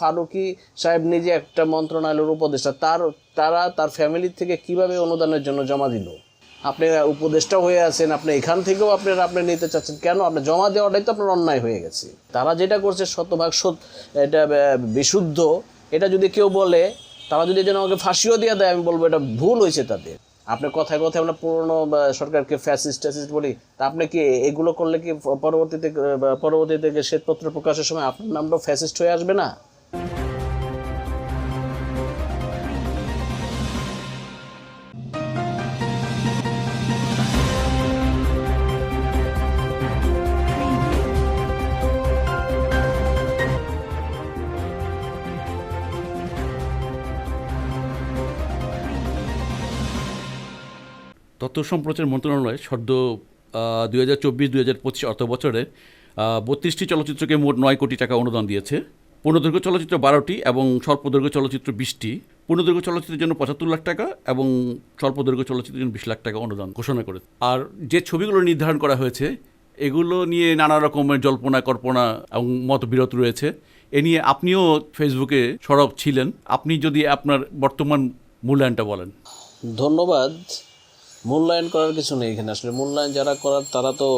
ফারুকি সাহেব নিজে একটা মন্ত্রণালয়ের উপদেষ্টা, তার, তারা তার ফ্যামিলি থেকে কীভাবে অনুদানের জন্য জমা দিল? আপনি উপদেষ্টা হয়ে আছেন, আপনি এখান থেকেও আপনার আপনি নিতে চাচ্ছেন, কেন? আপনি জমা দেওয়াটাই তো আপনার অন্যায় হয়ে গেছে। তারা যেটা করছে শতভাগ সত, এটা বিশুদ্ধ, এটা যদি কেউ বলে, তারা যদি যেন আমাকে ফাঁসিও দিয়ে দেয়, আমি বলব এটা ভুল হয়েছে তাদের। আপনি কথায় কথায় আমরা পুরনো সরকারকে ফ্যাসিস্ট ট্যাসিস্ট বলি, তা আপনি কি এগুলো করলে কি পরবর্তীতে পরবর্তীতে শ্বেতপত্র প্রকাশের সময় আপনার নামটাও ফ্যাসিস্ট হয়ে আসবে না? তথ্য সম্প্রচার মন্ত্রণালয় সদ্য দুই হাজার চব্বিশ হাজার অর্থ বছরে বত্রিশটি চলচ্চিত্রকে মোট নয় কোটি টাকা অনুদান দিয়েছে। পূর্ণদৈর্ঘ্য চলচ্চিত্র বারোটি এবং স্বল্পদৈর্ঘ্য চলচ্চিত্র বিশটি। পূর্ণদৈর্ঘ্য চলচ্চিত্রের জন্য পঁচাত্তর লাখ টাকা এবং স্বল্পদৈর্ঘ্য চলচ্চিত্রের জন্য বিশ লাখ টাকা অনুদান ঘোষণা করে আর যে ছবিগুলো নির্ধারণ করা হয়েছে, এগুলো নিয়ে নানা রকমের জল্পনা, কল্পনা এবং মতবিরত রয়েছে। এ নিয়ে আপনিও ফেসবুকে সরব ছিলেন। আপনি যদি আপনার বর্তমান মূল্যায়নটা বলেন। ধন্যবাদ। মূল্যায়ন করার কিছু নেই এখানে। আসলে মূল্যায়ন যারা করার, তারা তো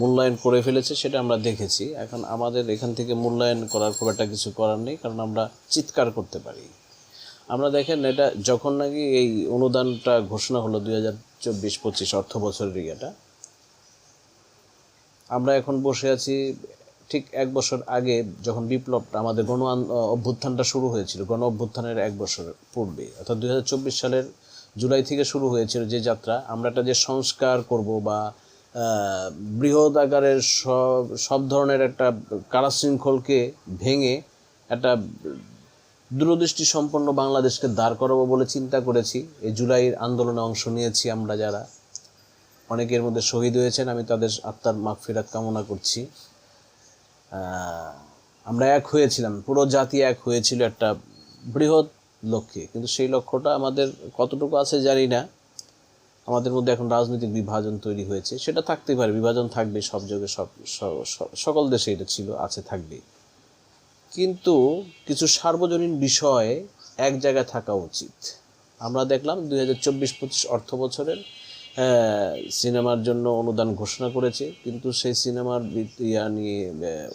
মূল্যায়ন করে ফেলেছে, সেটা আমরা দেখেছি। এখন আমাদের এখান থেকে মূল্যায়ন করার খুব একটা কিছু করার নেই, কারণ আমরা চিৎকার করতে পারি। আমরা দেখেন, এটা যখন নাকি এই অনুদানটা ঘোষণা হলো দুই হাজার চব্বিশ পঁচিশ অর্থ বছরের ইয়েটা, আমরা এখন বসে আছি ঠিক এক বছর আগে যখন বিপ্লবটা আমাদের গণ অভ্যুত্থানটা শুরু হয়েছিল, গণ অভ্যুত্থানের এক বছর পূর্বে, অর্থাৎ দুই হাজার চব্বিশ সালের জুলাই থেকে শুরু হয়েছিল যে যাত্রা, আমরা একটা যে সংস্কার করব বা বৃহৎ আকারের সব সব ধরনের একটা কারাশৃঙ্খলকে ভেঙে একটা দূরদৃষ্টি সম্পন্ন বাংলাদেশকে দাঁড় করাবো বলে চিন্তা করেছি। এই জুলাইয়ের আন্দোলনে অংশ নিয়েছি আমরা যারা। অনেকের মধ্যে শহীদ হয়েছেন, আমি তাদের আত্মার মাগফিরাত কামনা করছি। আমরা এক হয়েছিলাম, পুরো জাতি এক হয়েছিল একটা বৃহৎ লক্ষ্যে। কিন্তু সেই লক্ষ্যটা আমাদের কতটুকু আছে জানি না। আমাদের মধ্যে এখন রাজনৈতিক বিভাজন তৈরি হয়েছে। সেটা থাকতেই পারে, বিভাজন থাকবে সব যুগে, সব সকল দেশে এটা ছিল, আছে থাকবে কিন্তু কিছু সার্বজনীন বিষয় এক জায়গায় থাকা উচিত। আমরা দেখলাম দুই হাজার চব্বিশ পঁচিশ অর্থ বছরের সিনেমার জন্য অনুদান ঘোষণা করেছে। কিন্তু সেই সিনেমার ইয়া নিয়ে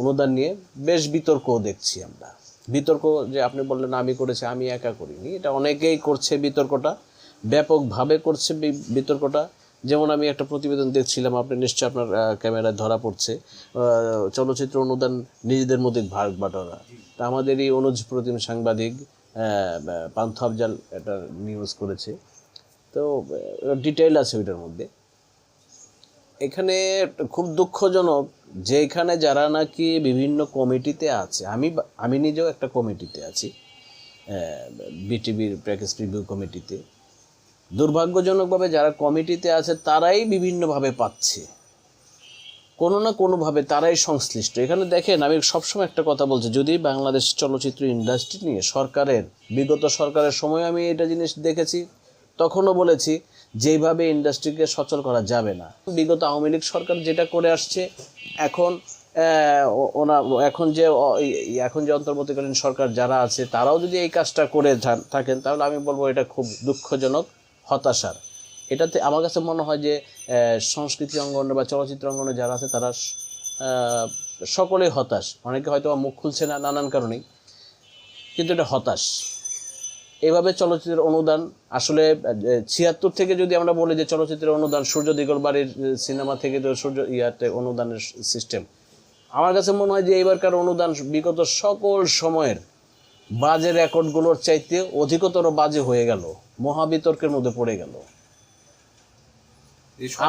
অনুদান নিয়ে বেশ বিতর্কও দেখছি আমরা। বিতর্ক যে আপনি বললেন আমি করেছি আমি একা করিনি। এটা অনেকেই করছে বিতর্কটা ব্যাপকভাবে করছে বিতর্কটা। যেমন আমি একটা প্রতিবেদন দেখছিলাম আপনি নিশ্চয়ই আপনার ক্যামেরায় ধরা পড়ছে। চলচ্চিত্র অনুদান নিজেদের মধ্যে ভাগ বাটোয়ারা। তা আমাদের এই অনুজ প্রতিম সাংবাদিক পান্থ আফজাল এটা নিউজ করেছে। তো ডিটেইল আছে ওইটার মধ্যে। এখানে খুব দুঃখজনক যে এখানে যারা নাকি বিভিন্ন কমিটিতে আছে, আমি আমি নিজেও একটা কমিটিতে আছি বিটিভির প্যাকেজ রিভিউ কমিটিতে। দুর্ভাগ্যজনকভাবে যারা কমিটিতে আছে, তারাই বিভিন্নভাবে পাচ্ছে। কোনো না কোনোভাবে তারাই সংশ্লিষ্ট। এখানে দেখেন, আমি সবসময় একটা কথা বলছি, যদি বাংলাদেশ চলচ্চিত্র ইন্ডাস্ট্রি নিয়ে সরকারের, বিগত সরকারের সময় আমি এটা জিনিস দেখেছি, তখনও বলেছি যেইভাবে ইন্ডাস্ট্রিকে সচল করা যাবে না। বিগত আওয়ামী লীগ সরকার যেটা করে আসছে, এখন ওনা, এখন যে এখন যে অন্তর্বর্তীকালীন সরকার যারা আছে, তারাও যদি এই কাজটা করে থাকেন, তাহলে আমি বলব এটা খুব দুঃখজনক, হতাশার। এটাতে আমার কাছে মনে হয় যে সংস্কৃতি অঙ্গনে বা চলচ্চিত্র অঙ্গনে যারা আছে, তারা সকলেই হতাশ। অনেকে হয়তো মুখ খুলছে না নানান কারণেই, কিন্তু এটা হতাশ। এভাবে চলচ্চিত্রের অনুদান, আসলে ছিয়াত্তর থেকে যদি আমরা বলি যে চলচ্চিত্রের অনুদান সূর্য দিগল বাড়ির সিনেমা থেকে তো সূর্য ইয়াতে অনুদানের সিস্টেম। আমার কাছে মনে হয় যে এবারকার অনুদান বিগত সকল সময়ের বাজে রেকর্ডগুলোর চাইতে অধিকতর বাজে হয়ে গেল, মহাবিতর্কের মধ্যে পড়ে গেল।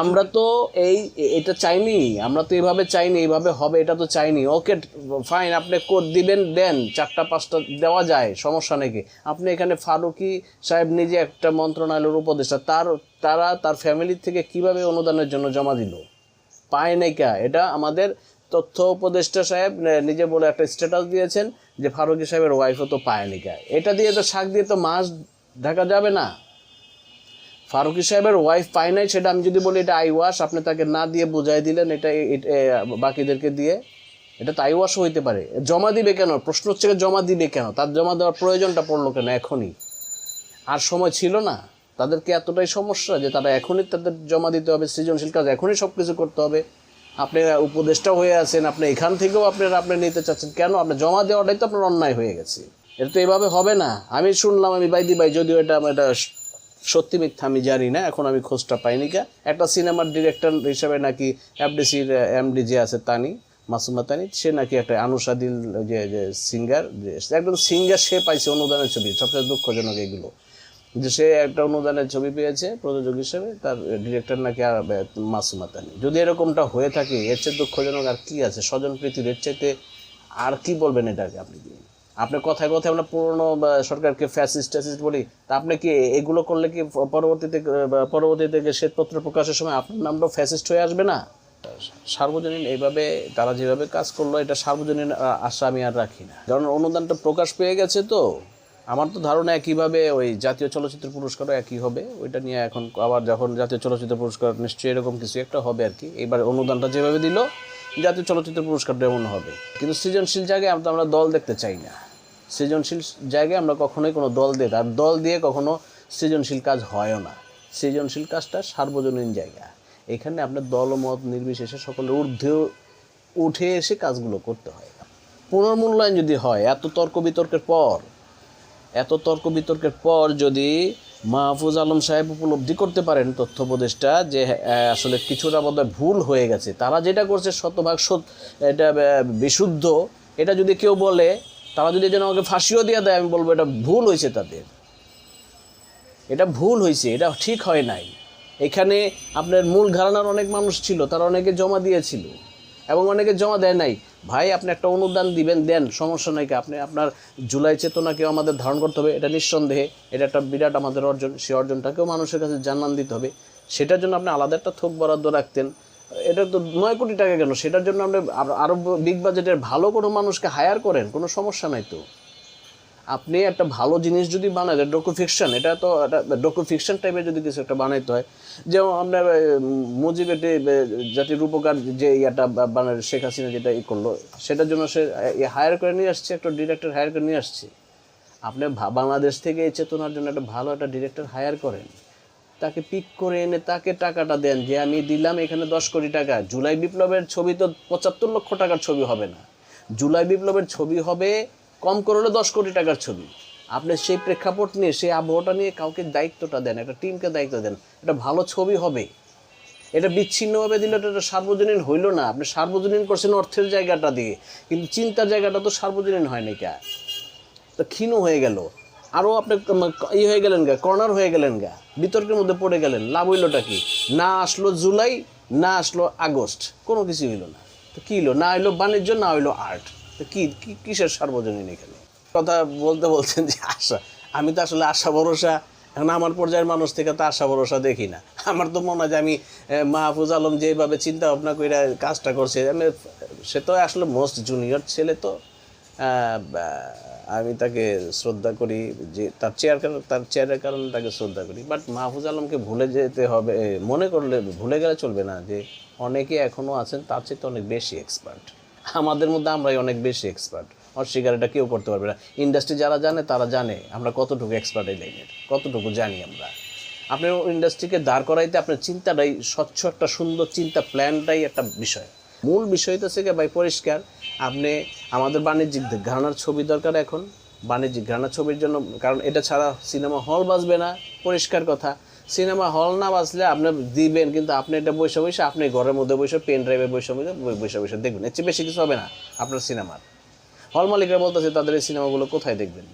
আমরা তো এই, এটা চাইনি, আমরা তো এইভাবে চাইনি এইভাবে হবে, এটা তো চাইনি। ওকে ফাইন আপনি কোড দিবেন, দেন, চারটা, পাঁচটা দেওয়া যায়, সমস্যা নাকি আপনি এখানে ফারুকি সাহেব নিজে একটা মন্ত্রণালয়ের উপদেষ্টা, তার, তারা, তার ফ্যামিলি থেকে কীভাবে অনুদানের জন্য জমা দিল? পায় নাই কা? এটা আমাদের তথ্য উপদেষ্টা সাহেব নিজে বলে একটা স্ট্যাটাস দিয়েছেন যে ফারুকি সাহেবের ওয়াইফও তো পায়নি কা। এটা দিয়ে তো শাক দিয়ে তো মাছ ঢাকা যাবে না। ফারুকি সাহেবের ওয়াইফ পায় নাই, সেটা আমি যদি বলি এটা আই ওয়াশ আপনি তাকে না দিয়ে বুঝাই দিলেন, এটা বাকিদেরকে দিয়ে, এটা তো আইওয়াশ হইতে পারে। জমা দিবে কেন? প্রশ্ন হচ্ছে জমা দিবে কেন? তার জমা দেওয়ার প্রয়োজনটা পড়ল কেন এখনই? আর সময় ছিল না। তাদেরকে এতটাই সমস্যা যে তারা এখনই তাদের জমা দিতে হবে, সৃজনশীল কাজ এখনই সব কিছু করতে হবে? আপনি উপদেষ্টা হয়ে আছেন, আপনি এখান থেকেও আপনার আপনি নিতে চাচ্ছেন, কেন? আপনি জমা দেওয়াটাই তো আপনার অন্যায় হয়ে গেছে। এটা তো এভাবে হবে না। আমি শুনলাম, আমি বাইদি ভাই, যদিও এটা এটা সত্যি মিথ্যা আমি জানি না, এখন আমি খোঁজটা পাইনি কা একটা সিনেমার ডিরেক্টর হিসাবে নাকি এফডিসির এমডি যে আছে, তানি, মাসুমা তানি, সে নাকি একটা আনুষাদিল যে যে সিঙ্গার একদম সিঙ্গার সে পাইছে অনুদানের ছবি, সবচেয়ে দুঃখজনক এগুলো। যে সে একটা অনুদানের ছবি পেয়েছে প্রযোজক হিসেবে, তার ডিরেক্টর নাকি আর মাসুমা তানি। যদি এরকমটা হয়ে থাকে, এর চেয়ে দুঃখজনক আর কি আছে? স্বজন প্রীতির, এর চাইতে আর কি বলবেন এটাকে আপনি? কি আপনি কথায় কথায় আমরা পুরনো সরকারকে ফ্যাসিস্ট ট্যাসিস্ট বলি, তা আপনি কি এগুলো করলে কি পরবর্তীতে পরবর্তীতে শ্বেতপত্র প্রকাশের সময় আপনার নামটাও ফ্যাসিস্ট হয়ে আসবে না? সার্বজনীন এইভাবে তারা যেভাবে কাজ করল, এটা সার্বজনীন আশা আমি আর রাখি না। কারণ অনুদানটা প্রকাশ পেয়ে গেছে তো, আমার তো ধারণা একইভাবে ওই জাতীয় চলচ্চিত্র পুরস্কারও একই হবে, ওইটা নিয়ে এখন আবার যখন জাতীয় চলচ্চিত্র পুরস্কার, নিশ্চয়ই এরকম কিছু একটা হবে আর কি। এবার অনুদানটা যেভাবে দিল জাতীয় চলচ্চিত্র পুরস্কার এমন হবে। কিন্তু সৃজনশীল জায়গায় আমরা দল দেখতে চাই না। সৃজনশীল জায়গায় আমরা কখনোই কোনো দল দিই আর দল দিয়ে কখনো সৃজনশীল কাজ হয়ও না। সৃজনশীল কাজটা সার্বজনীন জায়গা। এখানে আপনার দলমত নির্বিশেষে সকলের ঊর্ধ্বে উঠে এসে কাজগুলো করতে হয়। পুনর্মূল্যায়ন যদি হয়, এত তর্ক বিতর্কের পর, এত তর্ক বিতর্কের পর যদি মাহফুজ আলম সাহেব উপলব্ধি করতে পারেন তথ্য উপদেষ্টা যে আসলে কিছুটা বোধহয় ভুল হয়ে গেছে। তারা যেটা করছে শতভাগ সত এটা বিশুদ্ধ। এটা যদি কেউ বলে, তারা যদি যেন আমাকে ফাঁসিও দিয়ে দেয়, আমি বলব এটা ভুল হয়েছে তাদের। এটা ভুল হয়েছে, এটা ঠিক হয় নাই। এখানে আপনার মূল ঘরানার অনেক মানুষ ছিল, তারা অনেকে জমা দিয়েছিল। এবং অনেকে জমা দেয় নাই। ভাই, আপনি একটা অনুদান দিবেন, দেন, সমস্যা নাই কি? আপনি আপনার জুলাই চেতনাকেও আমাদের ধারণ করতে হবে, এটা নিঃসন্দেহে। এটা একটা বিরাট আমাদের অর্জন, সেই অর্জনটাকেও মানুষের কাছে জানান দিতে হবে। সেটার জন্য আপনি আলাদা একটা থোক বরাদ্দ রাখতেন। এটা তো নয় কোটি টাকা কেন? সেটার জন্য আপনি আরও আরও বিগ বাজেটের ভালো কোনো মানুষকে হায়ার করেন, কোনো সমস্যা নাই তো। আপনি একটা ভালো জিনিস যদি বানায় ডকু ফিকশন এটা তো ডকু ফিকশন টাইপের যদি কিছু একটা বানাইতে হয়, যেমন আপনার মুজিবের জাতির রূপকার যে ইয়াটা বানায়, শেখ হাসিনা যেটা ই করল, সেটার জন্য সে হায়ার করে নিয়ে আসছে, একটা ডিরেক্টর হায়ার করে নিয়ে আসছে। আপনি বাংলাদেশ থেকে এই চেতনার জন্য একটা ভালো একটা ডিরেক্টর হায়ার করেন, তাকে পিক করে এনে তাকে টাকাটা দেন যে, আমি দিলাম এখানে দশ কোটি টাকা, জুলাই বিপ্লবের ছবি তো পঁচাত্তর লক্ষ টাকার ছবি হবে না। জুলাই বিপ্লবের ছবি হবে কম করলে দশ কোটি টাকার ছবি। আপনি সেই প্রেক্ষাপট নিয়ে, সেই আবহাওয়াটা নিয়ে কাউকে দায়িত্বটা দেন, একটা টিমকে দায়িত্ব দেন, এটা ভালো ছবি হবে। এটা বিচ্ছিন্নভাবে দিলে এটা সার্বজনীন হইল না। আপনি সার্বজনীন করছেন অর্থের জায়গাটা দিয়ে, কিন্তু চিন্তার জায়গাটা তো সার্বজনীন হয় না কে। তো ক্ষীণ হয়ে গেল। আরও আপনি ই হয়ে গেলেন গা কর্নার হয়ে গেলেন গা। বিতর্কের মধ্যে পড়ে গেলেন। লাভ হইলোটা কি? না আসলো জুলাই, না আসলো আগস্ট। কোনো কিছু হইল না। তো কী হইল? না হইল বাণিজ্য, না হইল আর্ট তো কি কিসের সার্বজনীন এখানে? কথা বলতে বলছেন যে আশা। আমি তো আসলে আশা ভরসা, এখন আমার পর্যায়ের মানুষ থেকে তো আশা ভরসা দেখি না। আমার তো মনে হয় যে আমি মাহফুজ আলম যেভাবে চিন্তা ভাবনা করে কাজটা করছে, আমি, সে তো আসলে মোস্ট জুনিয়র ছেলে তো। আমি তাকে শ্রদ্ধা করি, যে তার চেয়ার তার চেয়ারের কারণে তাকে শ্রদ্ধা করি। বাট মাহফুজ আলমকে ভুলে যেতে হবে মনে করলে, ভুলে গেলে চলবে না যে অনেকে এখনও আছেন, তার চেয়ে তো অনেক বেশি এক্সপার্ট আমাদের মধ্যে আমরাই অনেক বেশি এক্সপার্ট অস্বীকার এটা কেউ করতে পারবে না। ইন্ডাস্ট্রি যারা জানে, তারা জানে আমরা কতটুকু এক্সপার্ট এই লাইনের কতটুকু জানি আমরা। আপনার ইন্ডাস্ট্রিকে দাঁড় করাইতে আপনার চিন্তাটাই স্বচ্ছ, একটা সুন্দর চিন্তা প্ল্যানটাই একটা বিষয়। মূল বিষয় তো থেকে ভাই, পরিষ্কার। আপনি আমাদের বাণিজ্যিক ঘরানার ছবি দরকার এখন। বাণিজ্যিক ঘরানার ছবির জন্য, কারণ এটা ছাড়া সিনেমা হল বাজবে না। পরিষ্কার কথা। সিনেমা হল না বাজলে আপনি দিবেন, কিন্তু আপনি এটা বসে বসে, আপনি ঘরের মধ্যে বসে পেন ড্রাইভে বসে বসে বসে বসে দেখবেন। এর চেয়ে বেশি কিছু হবে না আপনার সিনেমার। হল মালিকরা বলতেছে, তাদের এই সিনেমাগুলো কোথায় দেখবেন?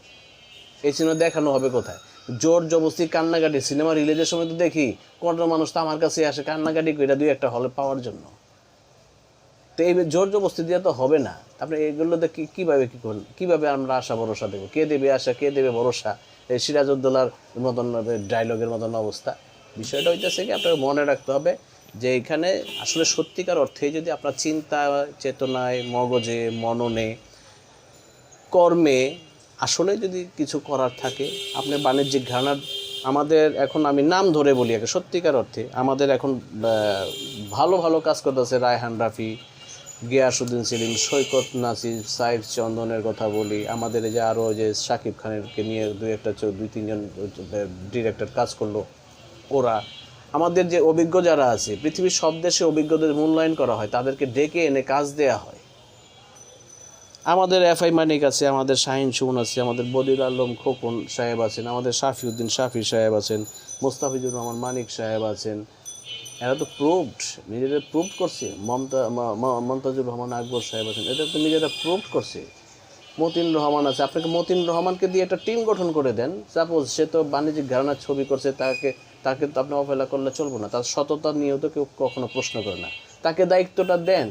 এই সিনেমা দেখানো হবে কোথায়? জোর জবস্তি কান্নাকাটি, সিনেমা রিলিজের সময় তো দেখি কোনো মানুষ তো আমার কাছে আসে কান্নাকাটি করে দুই একটা হলে পাওয়ার জন্য। তো এই জোর জবস্তি দিয়ে তো হবে না। আপনি এগুলোতে কি কীভাবে কী করবেন কীভাবে আমরা আশা ভরসা দেবো? কে দেবে আশা, কে দেবে ভরসা? এই সিরাজউদ্দৌলার মতন ডায়লগের মতন অবস্থা। বিষয়টা হইতেছে কি, আপনাকে মনে রাখতে হবে যে এখানে আসলে সত্যিকার অর্থে যদি আপনার চিন্তা, চেতনায়, মগজে, মননে, কর্মে আসলে যদি কিছু করার থাকে, আপনি বাণিজ্যিক ঘানার আমাদের এখন আমি নাম ধরে বলি সত্যিকার অর্থে। আমাদের এখন ভালো ভালো কাজ করতেছে রায়হান রাফি। গিয়াসুদ্দিন সেলিম সৈকত নাসির, সাইফ চন্দনের কথা বলি। আমাদের যে আরও যে শাকিব খানেরকে নিয়ে দুই একটা দুই তিনজন ডিরেক্টর কাজ করল, ওরা। আমাদের যে অভিজ্ঞ যারা আছে, পৃথিবীর সব দেশে অভিজ্ঞদের মূল্যায়ন করা হয়, তাদেরকে ডেকে এনে কাজ দেয়া হয়। আমাদের এফআই মানিক আছে, আমাদের শাহিন সুমন আছে, আমাদের বদির আলম খোকন সাহেব আছেন, আমাদের শাফিউদ্দিন শাফি সাহেব আছেন, মোস্তাফিজুর রহমান মানিক সাহেব আছেন এরা তো প্রুভড নিজেদের প্রুভ করছে। মমতা মমতাজুর রহমান, আকবর সাহেব আছেন, এদের তো নিজেরা প্রুভ করছে। মতিন রহমান আছে, আপনাকে মতিন রহমানকে দিয়ে একটা টিম গঠন করে দেন। সাপোজ সে তো বাণিজ্যিক ঘরানার ছবি করছে, তাকে তাকে তো আপনি অবহেলা করলে চলবো না। তার সততা নিয়েও তো কেউ কখনো প্রশ্ন করে না। তাকে দায়িত্বটা দেন।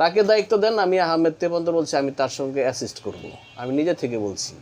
তাকে দায়িত্ব দেন, আমি আহমেদ তেবন্দর বলছি, আমি তার সঙ্গে অ্যাসিস্ট করব। আমি নিজে থেকে বলছি।